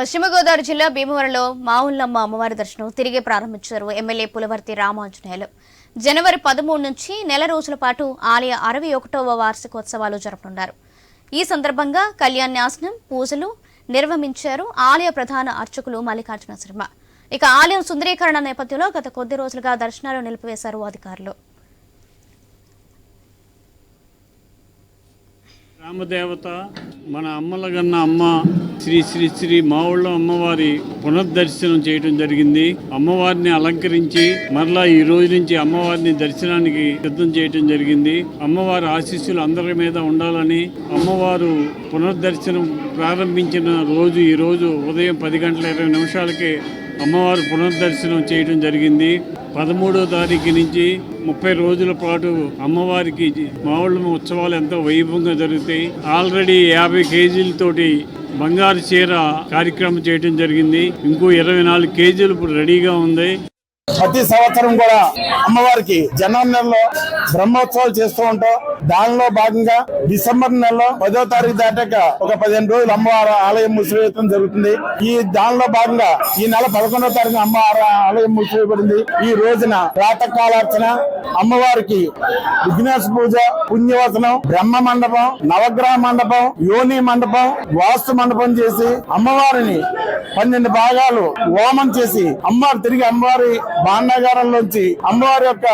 పశ్చిమ గోదావరి జిల్లా భీమవరంలో మావులమ్మ అమ్మవారి దర్శనం తిరిగి ప్రారంభించారు ఎమ్మెల్యే పులవర్తి రామాంజనేయులు. జనవరి పదమూడు నుంచి నెల రోజుల పాటు ఆలయ అరవై ఒకటవ వార్షికోత్సవాలు జరపనున్నారు. ఈ సందర్భంగా కళ్యాణ్యాసనం పూజలు నిర్వహించారు ఆలయ ప్రధాన అర్చకులు మల్లికార్జున శర్మ. ఇక ఆలయం సుందరీకరణ నేపథ్యంలో గత కొద్ది రోజులుగా దర్శనాలు నిలిపివేశారు అధికారులు. రామదేవత మన అమ్మల గన్న అమ్మ శ్రీ శ్రీ శ్రీ మావుళ్ళ అమ్మవారి పునర్దర్శనం చేయడం జరిగింది. అమ్మవారిని అలంకరించి మరలా ఈ రోజు నుంచి అమ్మవారిని దర్శనానికి సిద్ధం చేయడం జరిగింది. అమ్మవారి ఆశీస్సులు అందరి మీద ఉండాలని అమ్మవారు పునర్దర్శనం ప్రారంభించిన రోజు ఈ రోజు ఉదయం పది గంటల ఇరవై నిమిషాలకే అమ్మవారు పునర్దర్శనం చేయడం జరిగింది. పదమూడో తారీఖు నుంచి ముప్పై రోజుల పాటు అమ్మవారికి మావుళ్ళ ఉత్సవాలు ఎంతో వైభవంగా జరుగుతాయి. ఆల్రెడీ యాభై యాభై కేజీలతోటి బంగారు చీర కార్యక్రమం చేయడం జరిగింది. ఇంకో ఇరవై నాలుగు కేజీలు ఇప్పుడు రెడీగా ఉంది. ప్రతి సంవత్సరం కూడా అమ్మవారికి జనవరి నెలలో బ్రహ్మోత్సవాలు చేస్తూ ఉంటాం. దానిలో భాగంగా డిసెంబర్ నెలలో పదో తారీఖు దాటాక ఒక పదిహేను రోజులు అమ్మవారి ఆలయం మూసివేయడం జరుగుతుంది. ఈ దానిలో భాగంగా ఈ నెల పదకొండో తారీఖు అమ్మవారి ఆలయం మూసివేయబడింది. ఈ రోజున ప్రాతకాలార్చన అమ్మవారికి విఘ్నేశ పూజ పుణ్యవసనం బ్రహ్మ మండపం నవగ్రహ మండపం యోని మండపం వాస్తు మండపం చేసి అమ్మవారిని పన్నెండు భాగాలు హోమం చేసి అమ్మవారు తిరిగి అమ్మవారి భాండాగారంలోంచి అమ్మవారి యొక్క